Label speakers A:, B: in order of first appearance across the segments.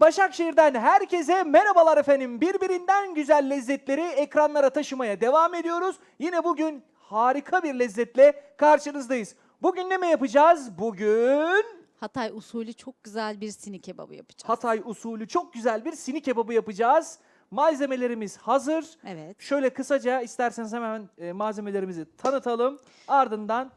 A: Başakşehir'den herkese merhabalar efendim. Birbirinden güzel lezzetleri ekranlara taşımaya devam ediyoruz. Yine bugün harika bir lezzetle karşınızdayız. Bugün ne mi yapacağız? Bugün
B: Hatay usulü çok güzel bir sini kebabı yapacağız.
A: Hatay usulü çok güzel bir sini kebabı yapacağız. Malzemelerimiz hazır.
B: Evet.
A: Şöyle kısaca isterseniz hemen e, malzemelerimizi tanıtalım. Ardından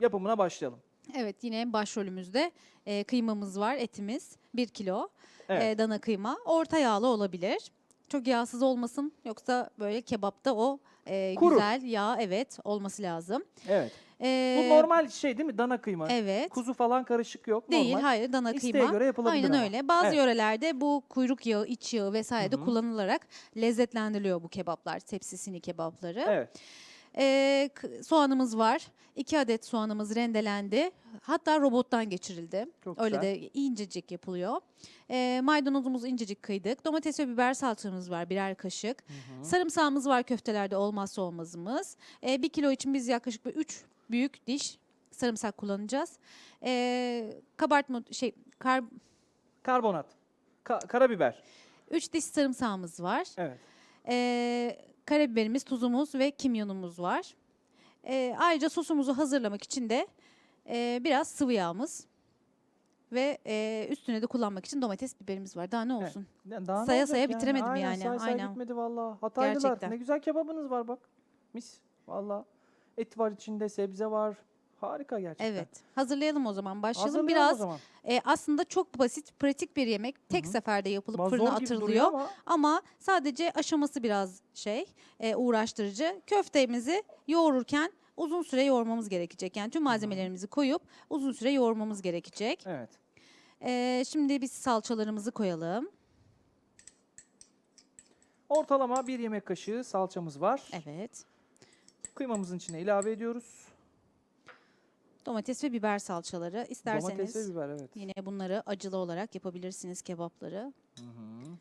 A: yapımına başlayalım.
B: Evet yine başrolümüzde e, kıymamız var, etimiz 1 kilo.
A: Evet.
B: E, dana kıyma. Orta yağlı olabilir. Çok yağsız olmasın yoksa böyle kebapta o e,
A: Kuru.
B: güzel yağ evet olması lazım.
A: Evet.
B: E,
A: Bu normal şey değil mi? Dana kıyma.
B: Evet.
A: Kuzu falan karışık yok.
B: Değil
A: normal.
B: hayır dana
A: İsteğe
B: kıyma.
A: göre yapılabilir
B: Aynen
A: ama.
B: öyle. Bazı
A: Evet.
B: yörelerde bu kuyruk yağı, iç yağı vesaire de
A: Hı hı.
B: kullanılarak lezzetlendiriliyor bu kebaplar. Tepsisini kebapları.
A: Evet.
B: K- soğanımız var. 2 adet soğanımız rendelendi. Hatta robottan geçirildi.
A: Çok
B: Öyle
A: güzel.
B: de incecik yapılıyor. Ee, maydanozumuzu incecik kıydık. Domates ve biber salçamız var birer kaşık. Sarımsağımız var köftelerde olmazsa olmazımız. Ee, bir kilo için biz yaklaşık 3 büyük diş sarımsak kullanacağız. Ee, kabartma şey kar,
A: Karbonat. Ka- karabiber.
B: 3 diş sarımsağımız var.
A: Evet.
B: Ee, karabiberimiz, tuzumuz ve kimyonumuz var. Ee, ayrıca sosumuzu hazırlamak için de e, biraz sıvı yağımız ve e, üstüne de kullanmak için domates biberimiz var. Daha ne olsun?
A: Ya daha ne
B: Saya
A: olacak
B: saya bitiremedim
A: Aynen,
B: yani,
A: Say say
B: aynen.
A: bitmedi valla. Hataylılar.
B: Gerçekten.
A: Ne güzel kebabınız var bak. Mis. Valla. Et var içinde, sebze var. Harika gerçekten.
B: Evet. Hazırlayalım o zaman. Başlayalım.
A: Hazırlayalım
B: biraz
A: o zaman.
B: e, aslında çok basit, pratik bir yemek. Tek seferde yapılıp
A: Ama
B: fırına atılıyor.
A: ama
B: Ama sadece aşaması biraz şey e, uğraştırıcı. Köftemizi yoğururken uzun süre yoğurmamız gerekecek. Yani tüm malzemelerimizi koyup uzun süre yoğurmamız gerekecek.
A: Evet.
B: E, şimdi biz salçalarımızı koyalım.
A: Ortalama bir yemek kaşığı salçamız var.
B: Evet.
A: Kıymamızın içine ilave ediyoruz.
B: Domates ve biber salçaları. İsterseniz
A: Domates ve biber evet.
B: yine bunları acılı olarak yapabilirsiniz kebapları.
A: Hı hı.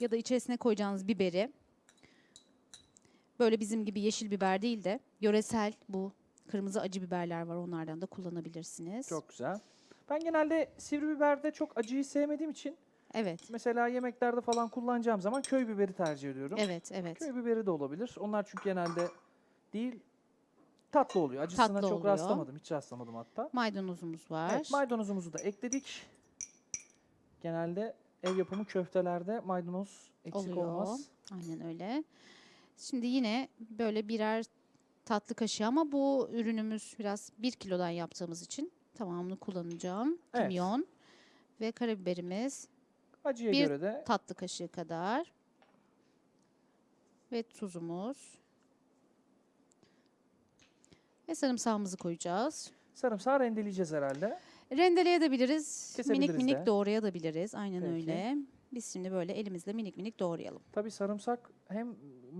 B: Ya da içerisine koyacağınız biberi böyle bizim gibi yeşil biber değil de yöresel bu kırmızı acı biberler var onlardan da kullanabilirsiniz.
A: Çok güzel. Ben genelde sivri biberde çok acıyı sevmediğim için
B: Evet.
A: mesela yemeklerde falan kullanacağım zaman köy biberi tercih ediyorum.
B: Evet, evet.
A: Köy biberi de olabilir. Onlar çünkü genelde değil tatlı oluyor. Acısına
B: Tatlı
A: çok
B: oluyor.
A: rastlamadım. Hiç rastlamadım hatta.
B: Maydanozumuz var.
A: Evet, maydanozumuzu da ekledik. Genelde ev yapımı köftelerde maydanoz eksik
B: Oluyor.
A: olmaz.
B: Aynen öyle. Şimdi yine böyle birer tatlı kaşığı ama bu ürünümüz biraz bir kilodan yaptığımız için tamamını kullanacağım.
A: Evet.
B: Kimyon ve karabiberimiz
A: Acıya
B: Bir
A: göre de
B: tatlı kaşığı kadar. Ve tuzumuz. Ve sarımsağımızı koyacağız.
A: sarımsağı rendeleyeceğiz herhalde.
B: Rendeleyebiliriz.
A: Kesebiliriz
B: minik minik
A: de.
B: doğrayabiliriz. Aynen
A: Peki.
B: öyle. Biz şimdi böyle elimizle minik minik doğrayalım.
A: Tabii sarımsak hem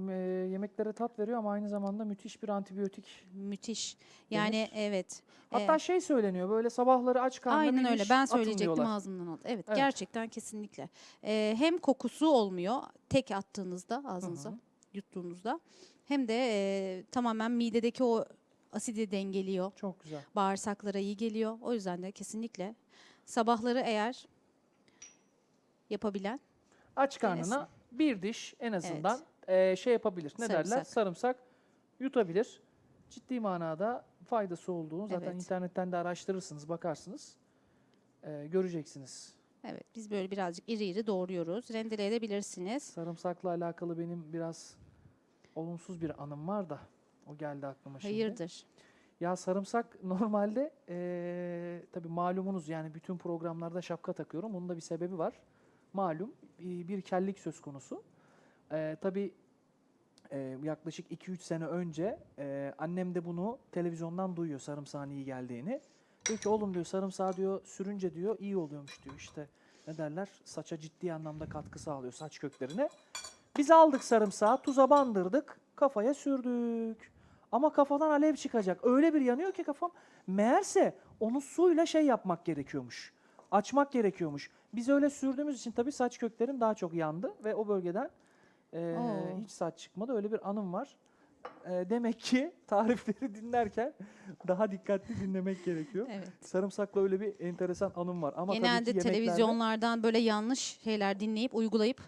A: e, yemeklere tat veriyor ama aynı zamanda müthiş bir antibiyotik.
B: Müthiş. Yani
A: Denir.
B: evet.
A: Hatta
B: e,
A: şey söyleniyor böyle sabahları aç karnına
B: Aynen
A: bir
B: öyle. Ben
A: atın
B: söyleyecektim
A: diyorlar.
B: ağzımdan aldı. Evet,
A: Evet.
B: gerçekten kesinlikle. Ee, hem kokusu olmuyor tek attığınızda ağzınıza yuttuğunuzda hem de e, tamamen midedeki o asidi dengeliyor.
A: Çok güzel.
B: Bağırsaklara iyi geliyor. O yüzden de kesinlikle sabahları eğer yapabilen
A: Aç
B: Denesin.
A: karnına bir diş en azından e, şey yapabilir. Ne derler?
B: Sarımsak.
A: Sarımsak yutabilir. Ciddi manada faydası olduğunu zaten
B: Evet.
A: internetten de araştırırsınız, bakarsınız. E, göreceksiniz.
B: evet biz böyle birazcık iri iri doğruyoruz. Rendeleyebilirsiniz.
A: Sarımsakla alakalı benim biraz olumsuz bir anım var da o geldi aklıma şimdi.
B: Hayırdır?
A: Ya sarımsak normalde eee tabii malumunuz yani bütün programlarda şapka takıyorum. Bunun da bir sebebi var. Malum bir, bir kellik söz konusu. Eee tabii eee, yaklaşık 2-3 sene önce eee, annem de bunu televizyondan duyuyor sarımsağın iyi geldiğini. Diyor ki oğlum diyor sarımsağı diyor sürünce diyor iyi oluyormuş diyor işte. Ne derler? Saça ciddi anlamda katkı sağlıyor saç köklerine. Biz aldık sarımsağı, tuza bandırdık, kafaya sürdük. Ama kafadan alev çıkacak. Öyle bir yanıyor ki kafam. Meğerse onu suyla şey yapmak gerekiyormuş. Açmak gerekiyormuş. Biz öyle sürdüğümüz için tabii saç köklerim daha çok yandı ve o bölgeden
B: Oo.
A: hiç saç çıkmadı. Öyle bir anım var. e, demek ki tarifleri dinlerken daha dikkatli dinlemek gerekiyor.
B: Evet.
A: Sarımsakla öyle bir enteresan anım var. Ama tabii
B: Genelde
A: ki yemeklerde
B: televizyonlardan böyle yanlış şeyler dinleyip uygulayıp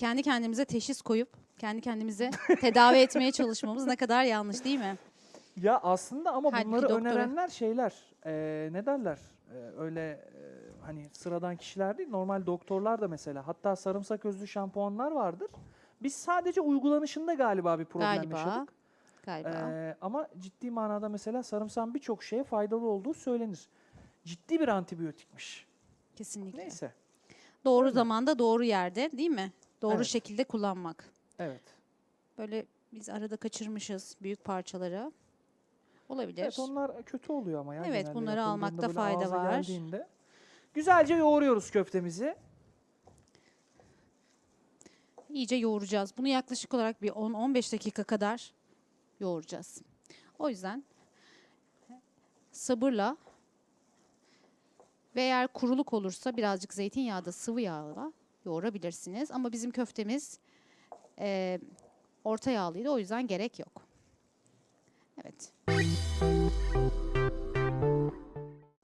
B: kendi kendimize teşhis koyup kendi kendimize tedavi etmeye çalışmamız ne kadar yanlış değil mi?
A: Ya aslında ama
B: Halbuki
A: bunları
B: doktora-
A: önerenler şeyler. e, ne derler? E, öyle e, hani sıradan kişiler değil. Normal doktorlar da mesela. Hatta sarımsak özlü şampuanlar vardır. Biz sadece uygulanışında galiba bir problem
B: Galiba.
A: yaşadık.
B: Galiba.
A: Ee, ama ciddi manada mesela sarımsağın birçok şeye faydalı olduğu söylenir. Ciddi bir antibiyotikmiş.
B: Kesinlikle.
A: Neyse.
B: Doğru zamanda doğru yerde değil mi? Doğru
A: Evet.
B: şekilde kullanmak.
A: Evet.
B: Böyle biz arada kaçırmışız büyük parçaları. Olabilir.
A: Evet onlar kötü oluyor ama ya.
B: Evet,
A: genelde
B: bunları
A: yapıldığında
B: almakta
A: böyle
B: fayda
A: ağza
B: var.
A: geldiğinde. Güzelce yoğuruyoruz köftemizi.
B: İyice yoğuracağız. Bunu yaklaşık olarak bir 10-15 dakika kadar yoğuracağız. O yüzden sabırla ve eğer kuruluk olursa birazcık zeytinyağı da sıvı yağla yoğurabilirsiniz. Ama bizim köftemiz eee, orta yağlıydı o yüzden gerek yok. Evet.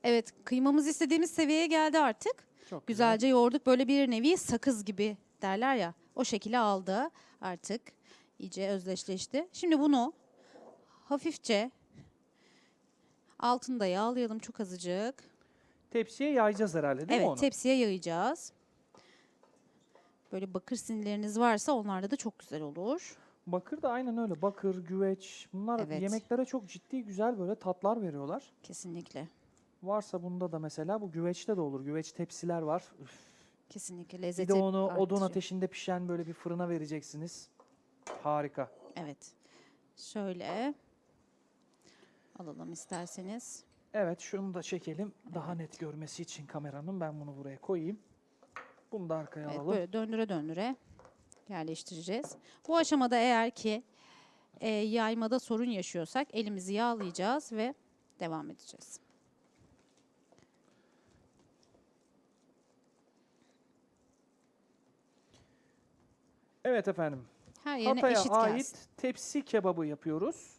B: Evet kıymamız istediğimiz seviyeye geldi artık.
A: Çok güzel.
B: Güzelce yoğurduk. Böyle bir nevi sakız gibi derler ya. O şekilde aldı artık. iyice özdeşleşti. Şimdi bunu hafifçe altında yağlayalım çok azıcık.
A: Tepsiye yayacağız herhalde değil mi
B: evet
A: onu?
B: tepsiye yayacağız. Böyle bakır sinirleriniz varsa onlarda da çok güzel olur.
A: Bakır da aynen öyle. Bakır, güveç bunlar
B: Evet.
A: yemeklere çok ciddi güzel böyle tatlar veriyorlar.
B: Kesinlikle.
A: Varsa bunda da mesela bu güveçte de olur. Güveç tepsiler var. Üf.
B: Kesinlikle
A: Bir
B: lezzeti
A: de onu odun ateşinde pişen böyle bir fırına vereceksiniz. Harika.
B: Evet. Şöyle alalım isterseniz.
A: Evet şunu da çekelim. Daha net görmesi için kameranın ben bunu buraya koyayım. Bunu da arkaya
B: Evet,
A: alalım.
B: böyle döndüre döndüre yerleştireceğiz. Bu aşamada eğer ki e, yaymada sorun yaşıyorsak elimizi yağlayacağız ve devam edeceğiz.
A: Evet efendim.
B: Her yerine
A: Hatay'a
B: eşit
A: ait
B: gelsin.
A: tepsi kebabı yapıyoruz.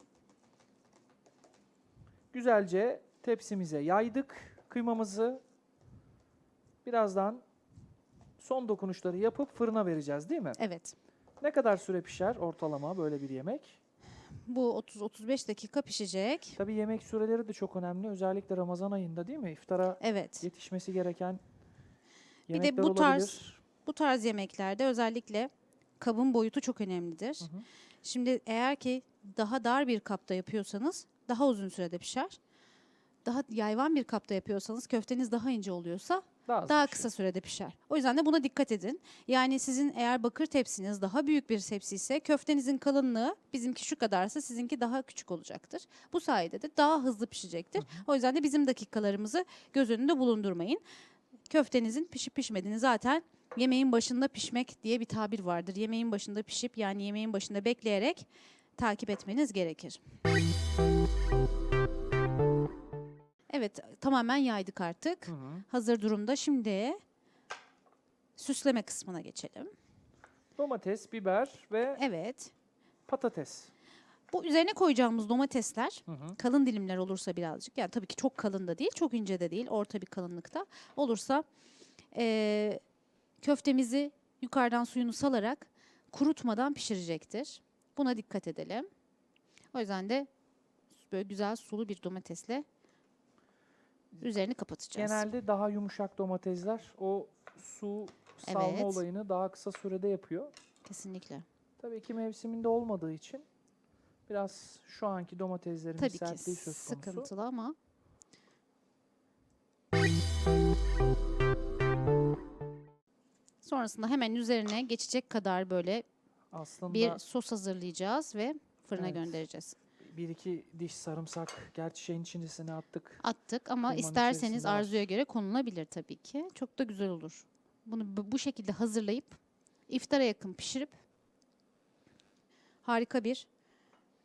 A: Güzelce tepsimize yaydık kıymamızı. Birazdan son dokunuşları yapıp fırına vereceğiz değil mi?
B: Evet.
A: Ne kadar süre pişer ortalama böyle bir yemek?
B: Bu 30-35 dakika pişecek.
A: Tabii yemek süreleri de çok önemli. Özellikle Ramazan ayında değil mi? İftara
B: Evet.
A: yetişmesi gereken
B: Bir de
A: yemekler
B: bu tarz-
A: olabilir.
B: Bu tarz yemeklerde özellikle kabın boyutu çok önemlidir.
A: Hı hı.
B: Şimdi eğer ki daha dar bir kapta yapıyorsanız daha uzun sürede pişer. Daha yayvan bir kapta yapıyorsanız köfteniz daha ince oluyorsa
A: Daha,
B: daha
A: pişer.
B: kısa sürede pişer. O yüzden de buna dikkat edin. Yani sizin eğer bakır tepsiniz daha büyük bir tepsi ise köftenizin kalınlığı bizimki şu kadarsa sizinki daha küçük olacaktır. Bu sayede de daha hızlı pişecektir. O yüzden de bizim dakikalarımızı göz önünde bulundurmayın. Köftenizin pişip pişmediğini zaten yemeğin başında pişmek diye bir tabir vardır. Yemeğin başında pişip yani yemeğin başında bekleyerek takip etmeniz gerekir. Evet tamamen yaydık artık
A: Hı hı.
B: hazır durumda. Şimdi süsleme kısmına geçelim.
A: Domates, biber ve
B: Evet.
A: patates.
B: Bu üzerine koyacağımız domatesler
A: Hı hı.
B: kalın dilimler olursa birazcık yani tabii ki çok kalın da değil, çok ince de değil, orta bir kalınlıkta olursa eee, köftemizi yukarıdan suyunu salarak kurutmadan pişirecektir. Buna dikkat edelim. O yüzden de böyle güzel sulu bir domatesle üzerini kapatacağız.
A: Genelde daha yumuşak domatesler o su salma
B: Evet.
A: olayını daha kısa sürede yapıyor.
B: Kesinlikle.
A: Tabii ki mevsiminde olmadığı için biraz şu anki domateslerin
B: Tabii ki
A: sertliği söz konusu.
B: sıkıntılı ama sonrasında hemen üzerine geçecek kadar böyle
A: Aslında
B: bir
A: bir,
B: sos hazırlayacağız ve fırına
A: Evet.
B: göndereceğiz.
A: İki diş sarımsak gerçi şeyin içerisine attık.
B: Attık ama
A: Kıymanın
B: isterseniz
A: içerisinde
B: arzuya göre konulabilir tabii ki. Çok da güzel olur. Bunu bu- bu şekilde hazırlayıp iftara yakın pişirip harika bir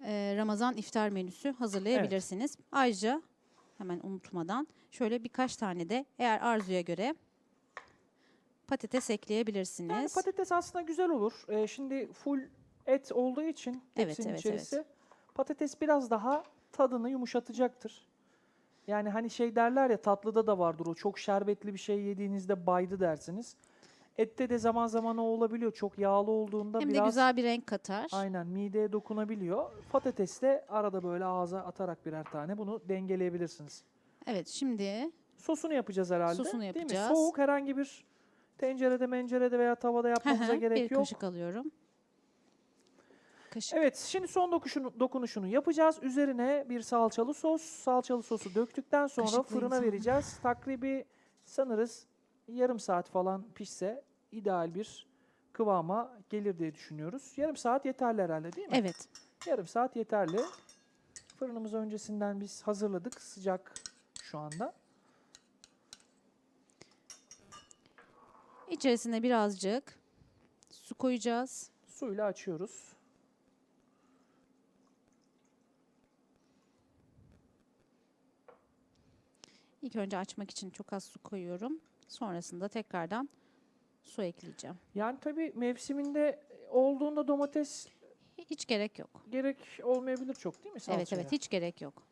B: e, Ramazan iftar menüsü hazırlayabilirsiniz. Ayrıca hemen unutmadan şöyle birkaç tane de eğer arzuya göre patates ekleyebilirsiniz.
A: Yani patates aslında güzel olur. Ee, şimdi full et olduğu için
B: Evet,
A: tepsinin
B: evet,
A: içerisi Patates biraz daha tadını yumuşatacaktır. Yani hani şey derler ya tatlıda da vardır o çok şerbetli bir şey yediğinizde baydı dersiniz. Ette de zaman zaman o olabiliyor. Çok yağlı olduğunda
B: Hem de
A: biraz
B: güzel bir renk katar.
A: aynen mideye dokunabiliyor. Patates de arada böyle ağza atarak birer tane bunu dengeleyebilirsiniz.
B: Evet şimdi
A: Sosunu yapacağız herhalde.
B: Sosunu
A: Değil mi?
B: yapacağız.
A: Soğuk herhangi bir tencerede, mencerede veya tavada yapmamıza gerek
B: bir
A: yok.
B: kaşık alıyorum. Kaşık.
A: Evet, şimdi son dokunuşunu, dokunuşunu yapacağız. Üzerine bir salçalı sos, salçalı sosu döktükten sonra
B: Kaşıklayın
A: fırına
B: sonra.
A: vereceğiz. Takribi sanırız yarım saat falan pişse ideal bir kıvama gelir diye düşünüyoruz. Yarım saat yeterli herhalde değil mi?
B: Evet.
A: Yarım saat yeterli. Fırınımızı öncesinden biz hazırladık. Sıcak şu anda.
B: İçerisine birazcık su koyacağız.
A: Suyla açıyoruz.
B: İlk önce açmak için çok az su koyuyorum. Sonrasında tekrardan su ekleyeceğim.
A: Yani tabii mevsiminde olduğunda domates
B: Hiç gerek yok.
A: gerek olmayabilir çok değil mi salçaya?
B: Evet evet hiç gerek yok.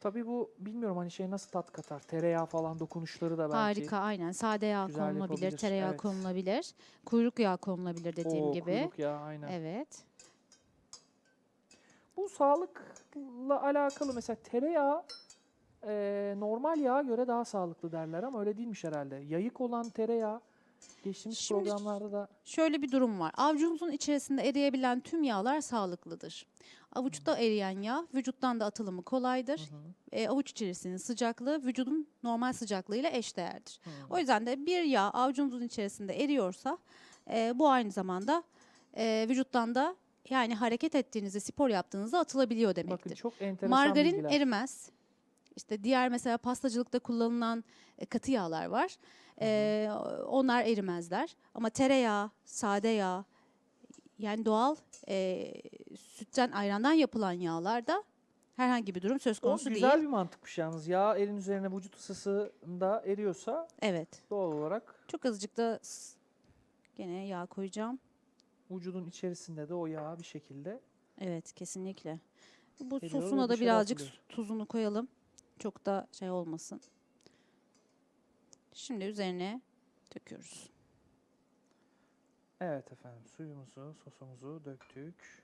A: Tabii bu bilmiyorum hani şey nasıl tat katar. Tereyağı falan dokunuşları da belki.
B: Harika aynen. Sade yağ
A: güzel
B: konulabilir,
A: yapabilir,
B: tereyağı
A: evet.
B: konulabilir, kuyruk yağı konulabilir dediğim
A: Oo,
B: gibi.
A: kuyruk yağı, aynen.
B: Evet.
A: Bu sağlıkla alakalı mesela tereyağı e, normal yağa göre daha sağlıklı derler ama öyle değilmiş herhalde. Yayık olan tereyağı geçtiğimiz
B: Şimdi-
A: programlarda da
B: Şöyle bir durum var. Avucunuzun içerisinde eriyebilen tüm yağlar sağlıklıdır. Avuçta eriyen yağ vücuttan da atılımı kolaydır. E, avuç içerisinin sıcaklığı vücudun normal sıcaklığıyla eşdeğerdir. O yüzden de bir yağ avucunuzun içerisinde eriyorsa e, bu aynı zamanda e, vücuttan da yani hareket ettiğinizde, spor yaptığınızda atılabiliyor
A: bakın
B: demektir.
A: çok enteresan
B: Margarin
A: bilgiler.
B: erimez. İşte diğer mesela pastacılıkta kullanılan e, katı yağlar var. E, onlar erimezler. Ama tereyağı, sade yağ, yani doğal e, sütten, ayrandan yapılan yağlarda herhangi bir durum söz
A: O
B: konusu
A: güzel
B: değil.
A: bir mantıkmış yalnız. Yağ elin üzerine vücut ısısında eriyorsa
B: Evet.
A: doğal olarak
B: Çok azıcık da s- gene yağ koyacağım.
A: vücudun içerisinde de o yağ bir şekilde
B: Evet, kesinlikle. Bu
A: ve
B: sosuna da
A: dışarı
B: birazcık
A: atılıyor.
B: tuzunu koyalım. Çok da şey olmasın. Şimdi üzerine döküyoruz.
A: Evet efendim suyumuzu, sosumuzu döktük.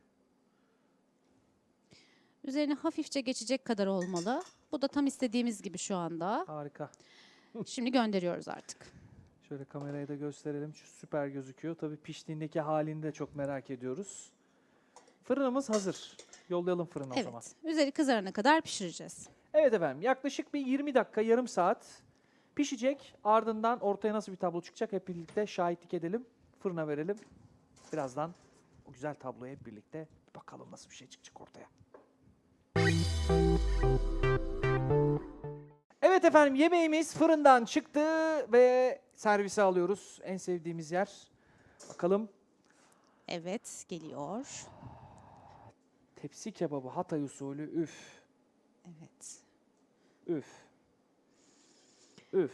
B: Üzerine hafifçe geçecek kadar olmalı. Bu da tam istediğimiz gibi şu anda.
A: Harika.
B: Şimdi gönderiyoruz artık.
A: Şöyle kameraya da gösterelim. Şu süper gözüküyor. Tabii piştiğindeki halini de çok merak ediyoruz. Fırınımız hazır. Yollayalım fırına o zaman.
B: Evet. Üzeri kızarana kadar pişireceğiz.
A: Evet efendim yaklaşık bir 20 dakika, yarım saat pişecek. Ardından ortaya nasıl bir tablo çıkacak hep birlikte şahitlik edelim. Fırına verelim. Birazdan o güzel tabloya hep birlikte bakalım nasıl bir şey çıkacak ortaya. Evet efendim yemeğimiz fırından çıktı ve servise alıyoruz. En sevdiğimiz yer. Bakalım
B: Evet, geliyor.
A: tepsi kebabı Hatay usulü üf
B: Evet.
A: üf üf.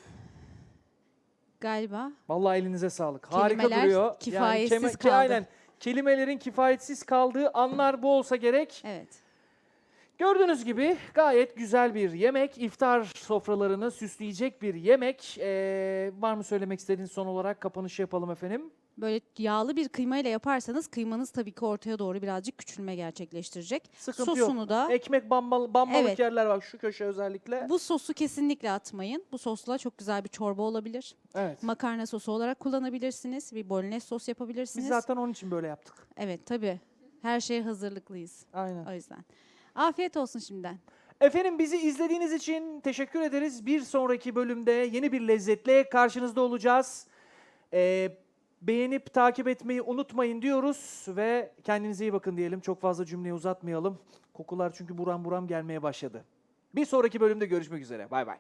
B: Galiba
A: Vallahi elinize sağlık. Harika
B: Kelimeler
A: duruyor.
B: kifayetsiz
A: ki
B: kaldı.
A: Aynen. Kelimelerin kifayetsiz kaldığı anlar bu olsa gerek.
B: evet.
A: Gördüğünüz gibi gayet güzel bir yemek. İftar sofralarını süsleyecek bir yemek. Ee, var mı söylemek istediğiniz son olarak kapanış yapalım efendim.
B: Böyle yağlı bir kıyma ile yaparsanız kıymanız tabii ki ortaya doğru birazcık küçülme gerçekleştirecek.
A: Sıkıntı
B: Sosunu
A: yok.
B: da
A: Ekmek bambalı, bambalık
B: Evet.
A: yerler var şu köşe özellikle.
B: bu sosu kesinlikle atmayın. Bu sosla çok güzel bir çorba olabilir.
A: Evet.
B: Makarna sosu olarak kullanabilirsiniz. Bir bolognese sos yapabilirsiniz.
A: Biz zaten onun için böyle yaptık.
B: Evet tabii. Her şeye hazırlıklıyız
A: Aynen.
B: o yüzden. Afiyet olsun şimdiden.
A: Efendim bizi izlediğiniz için teşekkür ederiz. Bir sonraki bölümde yeni bir lezzetle karşınızda olacağız. Ee, beğenip takip etmeyi unutmayın diyoruz ve kendinize iyi bakın diyelim. Çok fazla cümleyi uzatmayalım. Kokular çünkü buram buram gelmeye başladı. Bir sonraki bölümde görüşmek üzere. Bay bay.